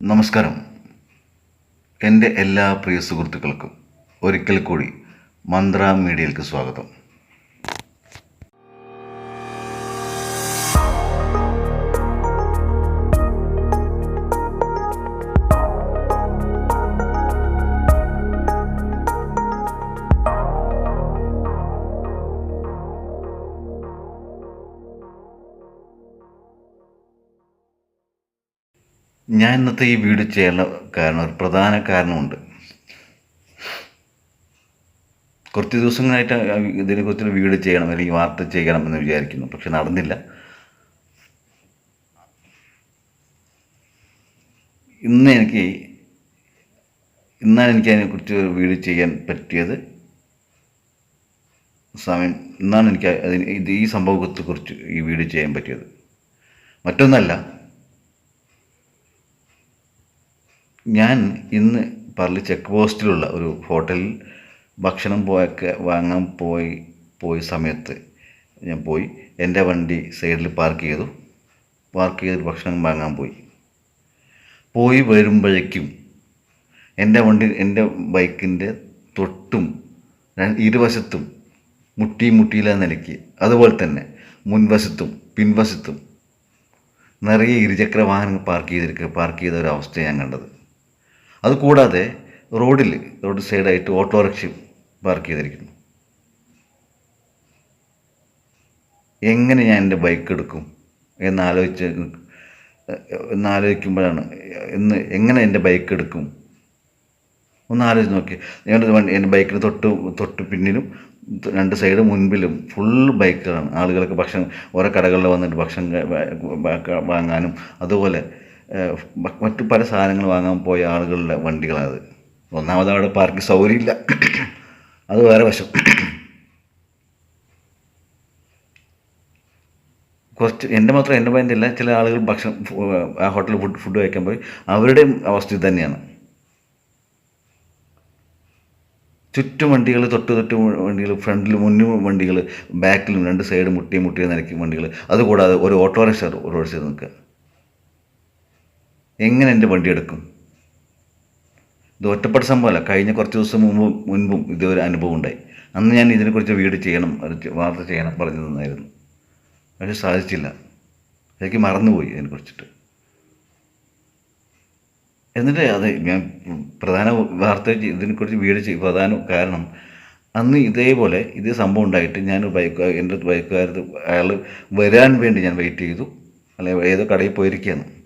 നമസ്കാരം. എന്റെ എല്ലാ പ്രിയ സുഹൃത്തുക്കൾക്കും ഒരിക്കൽ കൂടി മന്ത്ര മീഡിയയിലേക്ക് സ്വാഗതം. ഞാൻ ഇന്നത്തെ ഈ വീഡിയോ ചെയ്യാനുള്ള കാരണം ഒരു പ്രധാന കാരണമുണ്ട്. കുറച്ച് ദിവസങ്ങളായിട്ട് ഇതിനെക്കുറിച്ചൊരു വീഡിയോ ചെയ്യണം അല്ലെങ്കിൽ വാർത്ത ചെയ്യണം എന്ന് വിചാരിക്കുന്നു പക്ഷെ നടന്നില്ല. ഇന്ന് എനിക്ക് ഇന്നാണ് എനിക്ക് അതിനെക്കുറിച്ച് ഒരു വീഡിയോ ചെയ്യാൻ പറ്റിയത്. സമയം ഇന്നാണ് എനിക്ക് അതിന് ഇത് ഈ സംഭവത്തെക്കുറിച്ച് ഈ വീഡിയോ ചെയ്യാൻ പറ്റിയത്. മറ്റൊന്നല്ല ഞാൻ ഇന്ന് പറളി ചെക്ക് പോസ്റ്റിലുള്ള ഒരു ഹോട്ടലിൽ ഭക്ഷണം പോയൊക്കെ വാങ്ങാൻ പോയി പോയ സമയത്ത് ഞാൻ പോയി. എന്റെ വണ്ടി സൈഡിൽ പാർക്ക് ചെയ്തു. പാർക്ക് ചെയ്ത് ഭക്ഷണം വാങ്ങാൻ പോയി. പോയി വരുമ്പോഴേക്കും എന്റെ വണ്ടി എന്റെ ബൈക്കിന്റെ തൊട്ടും ഇരുവശത്തും മുട്ടി മുട്ടിയില്ല നിലയ്ക്ക്. അതുപോലെ തന്നെ മുൻവശത്തും പിൻവശത്തും നിറയെ ഇരുചക്ര വാഹനങ്ങൾ പാർക്ക് ചെയ്തിരിക്കുക പാർക്ക് ചെയ്ത ഒരു അവസ്ഥ ഞാൻ കണ്ടത്. അതുകൂടാതെ റോഡിൽ റോഡ് സൈഡായിട്ട് ഓട്ടോറിക്ഷയും പാർക്ക് ചെയ്തിരിക്കുന്നു. എങ്ങനെ ഞാൻ എന്റെ ബൈക്ക് എടുക്കും എന്നാലോചിച്ച് എന്നാലോചിക്കുമ്പോഴാണ് ഇന്ന് എങ്ങനെ എന്റെ ബൈക്ക് എടുക്കും? ഒന്ന് ആലോചിച്ച് നോക്കി ഞങ്ങളുടെ വണ്ടി എന്റെ ബൈക്കിന് തൊട്ട് തൊട്ട് പിന്നിലും രണ്ട് സൈഡ് മുൻപിലും ഫുൾ ബൈക്കുകളാണ്. ആളുകളൊക്കെ ഭക്ഷണം ഓരോ കടകളിൽ വന്നിട്ട് ഭക്ഷണം വാങ്ങാനും അതുപോലെ മറ്റു പല സാധനങ്ങൾ വാങ്ങാൻ പോയ ആളുകളുടെ വണ്ടികളാണ് അത്. ഒന്നാമത് അവിടെ പാർക്ക് സൗകര്യമില്ല. അത് വേറെ വശം കുറച്ച് എന്റെ മാത്രം എന്റെ പതിന്റെ അല്ല ചില ആളുകൾ ഭക്ഷണം ആ ഹോട്ടലിൽ ഫുഡ് ഫുഡ് കഴിക്കാൻ പോയി. അവരുടെയും അവസ്ഥ ഇത് തന്നെയാണ്. ചുറ്റും വണ്ടികൾ തൊട്ട് തൊട്ട് വണ്ടികൾ ഫ്രണ്ടിൽ മുന്നിൽ വണ്ടികൾ ബാക്കിലും രണ്ട് സൈഡ് മുട്ടിയും മുട്ടിയും നിരക്കി വണ്ടികൾ. അതുകൂടാതെ ഒരു ഓട്ടോറിക്ഷ റോഡ് സൈഡ് നിൽക്കുക. എങ്ങനെ എന്റെ വണ്ടി എടുക്കും? ഇത് ഒറ്റപ്പെട്ട സംഭവമല്ല. കഴിഞ്ഞ കുറച്ച് ദിവസം മുമ്പ് മുൻപും ഇതൊരു അനുഭവം ഉണ്ടായി. അന്ന് ഞാൻ ഇതിനെക്കുറിച്ച് വീട് ചെയ്യണം വാർത്ത ചെയ്യണം പറഞ്ഞു തന്നായിരുന്നു. പക്ഷെ സാധിച്ചില്ല. എനിക്ക് മറന്നുപോയി അതിനെക്കുറിച്ചിട്ട് എന്നിട്ട് അത് ഞാൻ പ്രധാന വാർത്ത ഇതിനെക്കുറിച്ച് വീട് ചെയ്യും പ്രധാന കാരണം അന്ന് ഇതേപോലെ ഇതേ സംഭവം ഉണ്ടായിട്ട് ഞാൻ ബൈക്ക് എന്റെ ബൈക്കുകാരത്ത് അയാൾ വരാൻ വേണ്ടി ഞാൻ വെയിറ്റ് ചെയ്തു. അല്ലെങ്കിൽ ഏതോ കടയിൽ പോയിരിക്കുകയാണ്.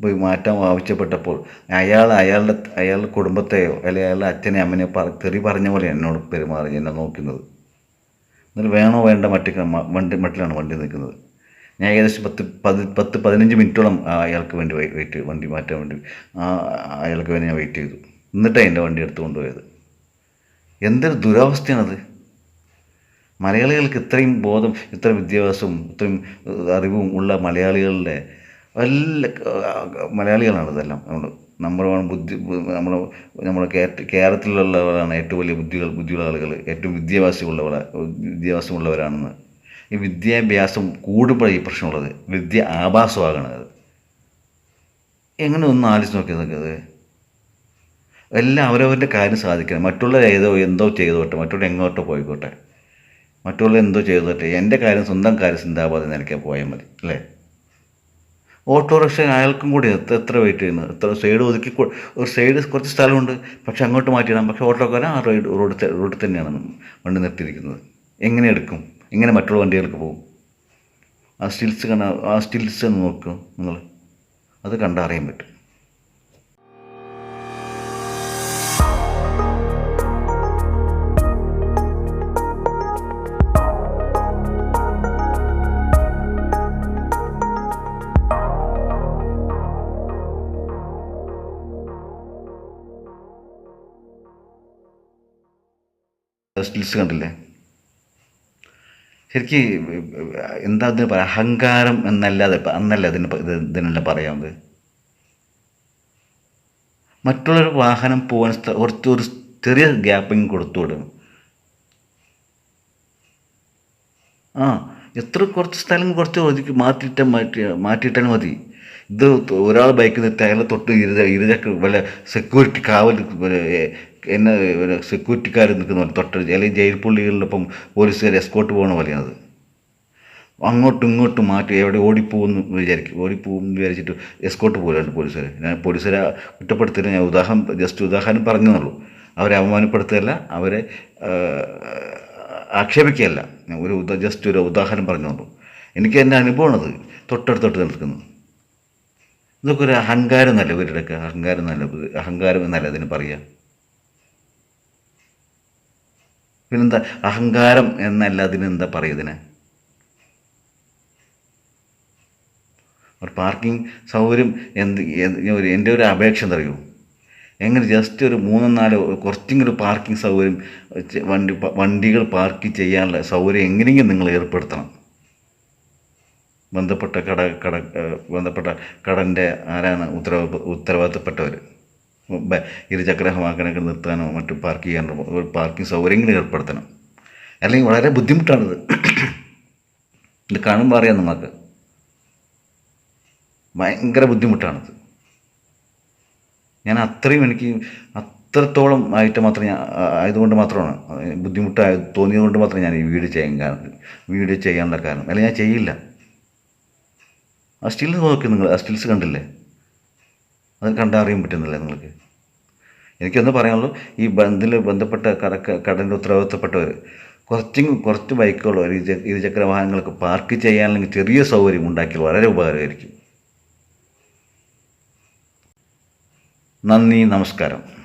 പോയി മാറ്റാൻ ആവശ്യപ്പെട്ടപ്പോൾ അയാൾ അയാളുടെ അയാളുടെ കുടുംബത്തെയോ അല്ലെങ്കിൽ അയാളുടെ അച്ഛനെ അമ്മനെ പറ തെറി പറഞ്ഞ പോലെ എന്നോട് പെരുമാറി എന്നെ നോക്കുന്നത്. എന്നാൽ വേണോ വേണ്ട മറ്റു വണ്ടി മട്ടിലാണ് വണ്ടി നിൽക്കുന്നത്. ഞാൻ ഏകദേശം പത്ത് പതി പത്ത് പതിനഞ്ച് മിനിറ്റോളം അയാൾക്ക് വേണ്ടി വെയിറ്റ് വണ്ടി മാറ്റാൻ വേണ്ടി അയാൾക്ക് വേണ്ടി ഞാൻ വെയിറ്റ് ചെയ്തു. എന്നിട്ടാണ് എന്റെ വണ്ടി എടുത്ത് കൊണ്ടുപോയത്. എന്തൊരു ദുരവസ്ഥയാണത്. മലയാളികൾക്ക് ഇത്രയും ബോധം ഇത്ര വിദ്യാഭ്യാസവും ഇത്രയും അറിവും ഉള്ള മലയാളികളുടെ വല്ല മലയാളികളാണ് ഇതെല്ലാം. നമ്മൾ നമ്മൾ ബുദ്ധി നമ്മൾ നമ്മുടെ കേര- കേരളത്തിലുള്ളവരാണ് ഏറ്റവും വലിയ ബുദ്ധികൾ ബുദ്ധിയുള്ള ആളുകൾ ഏറ്റവും വിദ്യാഭ്യാസമുള്ളവർ വിദ്യാഭ്യാസമുള്ളവരാണെന്ന്. ഈ വിദ്യാഭ്യാസം കൂടുമ്പോഴാണ് ഈ പ്രശ്നമുള്ളത്. വിദ്യ ആഭാസമാകണത്. എങ്ങനെ ഒന്ന് ആലോചിച്ച് നോക്കിയത് എല്ലാം അവരവരുടെ കാര്യം സാധിക്കണം. മറ്റുള്ളവർ ഏതോ എന്തോ ചെയ്തോട്ടെ മറ്റുള്ള എങ്ങോട്ടോ പോയിക്കോട്ടെ. മറ്റുള്ള എന്തോ ചെയ്തോട്ടെ. എന്റെ കാര്യം സ്വന്തം കാര്യം ചിന്താപാതെ നിലയ്ക്കാൻ പോയാൽ മതി അല്ലേ? ഓട്ടോറിക്ഷ അയാൾക്കും കൂടി എത്ര വെയിറ്റ് ചെയ്യുന്നത് എത്ര സൈഡ് ഒതുക്കി ഒരു സൈഡ് കുറച്ച് സ്ഥലമുണ്ട് പക്ഷെ അങ്ങോട്ട് മാറ്റിയിടാം. പക്ഷേ ഓട്ടോക്കാരൻ ആ റോഡ് റോഡ് റോഡിൽ തന്നെയാണ് വണ്ടി നിർത്തിയിരിക്കുന്നത്. എങ്ങനെ എടുക്കും? എങ്ങനെ മറ്റുള്ള വണ്ടികൾക്ക് പോകും? ആ സ്റ്റിൽസ് കണ്ട ആ സ്റ്റിൽസ് നോക്കും നിങ്ങൾ. അത് കണ്ടറിയാൻ പറ്റും. സ്റ്റിൽസ് കണ്ടില്ലേ? ശരിക്ക് എന്താ അതിന് പറയുക അഹങ്കാരം എന്നല്ലാതെ അന്നല്ല അതിന് ഇതിനെല്ലാം പറയാവുന്നത്. മറ്റുള്ളൊരു വാഹനം പോകാൻ കുറച്ച് ഒരു ചെറിയ ഗ്യാപ്പിങ് കൊടുത്തു വിടും. ആ എത്ര കുറച്ച് സ്ഥലം കുറച്ച് ഒതുക്കി മാറ്റിയിട്ട് മാറ്റി മാറ്റിയിട്ടാൽ മതി. ഇത് ഒരാൾ ബൈക്കിൽ നിർത്തി അയാളെ തൊട്ട് ഇരുചക്ര വല്ല സെക്യൂരിറ്റി കാവൽ എന്നെ സെക്യൂരിറ്റിക്കാർ നിൽക്കുന്ന പോലെ തൊട്ട് അല്ലെങ്കിൽ ജയിൽ പുള്ളികളിലൊപ്പം പോലീസുകാർ എസ്കോട്ട് പോകുന്ന പോലെയാണത് അങ്ങോട്ടും ഇങ്ങോട്ടും മാറ്റി എവിടെ ഓടിപ്പോകുമെന്ന് വിചാരിക്കും. ഓടിപ്പോകും എന്ന് വിചാരിച്ചിട്ട് എസ്കോട്ട് പോലുണ്ട് പോലീസുകാർ ഞാൻ പോലീസുകാരെ കുറ്റപ്പെടുത്തില്ല. ഞാൻ ഉദാഹരണം ജസ്റ്റ് ഉദാഹരണം പറഞ്ഞെന്നുള്ളൂ. അവരെ അവമാനപ്പെടുത്തുകയല്ല അവരെ ആക്ഷേപിക്കുകയല്ല. ഞാൻ ഒരു ഉദാ ജസ്റ്റ് ഒരു ഉദാഹരണം പറഞ്ഞുള്ളൂ എനിക്ക് എന്റെ അനുഭവമാണത് തൊട്ടടുത്തൊട്ട് നിൽക്കുന്നത്. ഇതൊക്കെ ഒരു അഹങ്കാരം എന്നല്ല ഇവരുടെയൊക്കെ അഹങ്കാരം എന്നല്ല അഹങ്കാരം എന്നല്ല അതിന് പറയുക. പിന്നെന്താ? അഹങ്കാരം എന്നല്ല അതിനെന്താ പറയുന്നതിന് ഒരു പാർക്കിംഗ് സൗകര്യം എന്ത് എന്റെ ഒരു അപേക്ഷ എന്തറിയോ? എങ്ങനെ ജസ്റ്റ് ഒരു മൂന്നോ നാലോ കുറച്ചെങ്കിലും പാർക്കിംഗ് സൗകര്യം വണ്ടി വണ്ടികൾ പാർക്ക് ചെയ്യാനുള്ള സൗകര്യം എങ്ങനെയെങ്കിലും നിങ്ങൾ ഏർപ്പെടുത്തണം. ബന്ധപ്പെട്ട കട കട ബന്ധപ്പെട്ട കടന്റെ ആരാണ് ഉത്തരവാദ ഉത്തരവാദിത്തപ്പെട്ടവർ ഇരുചക്ര വാഹനങ്ങൾ നിർത്താനോ മറ്റു പാർക്ക് ചെയ്യാനോ ഒരു പാർക്കിംഗ് സൗകര്യങ്ങൾ ഏർപ്പെടുത്തണം. അല്ലെങ്കിൽ വളരെ ബുദ്ധിമുട്ടാണിത്. ഇത് കാണുമ്പോൾ അറിയാം നമുക്ക്. ഭയങ്കര ബുദ്ധിമുട്ടാണിത്. ഞാൻ അത്രയും എനിക്ക് അത്രത്തോളം ആയിട്ട് മാത്രം ഞാൻ ആയതുകൊണ്ട് മാത്രമാണ് ബുദ്ധിമുട്ടായ തോന്നിയതുകൊണ്ട് മാത്രം ഞാൻ ഈ വീഡിയോ ചെയ്യാൻ കാരണം വീഡിയോ ചെയ്യാനുള്ള കാരണം. അല്ലെങ്കിൽ ഞാൻ ചെയ്യില്ല. ആ സ്റ്റിൽസ് നോക്കി നിങ്ങൾ ആ സ്റ്റിൽസ് കണ്ടില്ലേ? അത് കണ്ടറിയാൻ പറ്റുന്നില്ലേ നിങ്ങൾക്ക്? എനിക്കൊന്ന് പറയാനുള്ളൂ ഈ ബന്ധിൽ ബന്ധപ്പെട്ട കടക്ക കടന്റെ ഉത്തരവാദിത്തപ്പെട്ടവർ കുറച്ചും കുറച്ച് ബൈക്കുകളോ ഇരുചക്ര വാഹനങ്ങളൊക്കെ പാർക്ക് ചെയ്യാനല്ലെങ്കിൽ ചെറിയ സൗകര്യം ഉണ്ടാക്കിയാൽ വളരെ ഉപകാരമായിരിക്കും. നന്ദി നമസ്കാരം.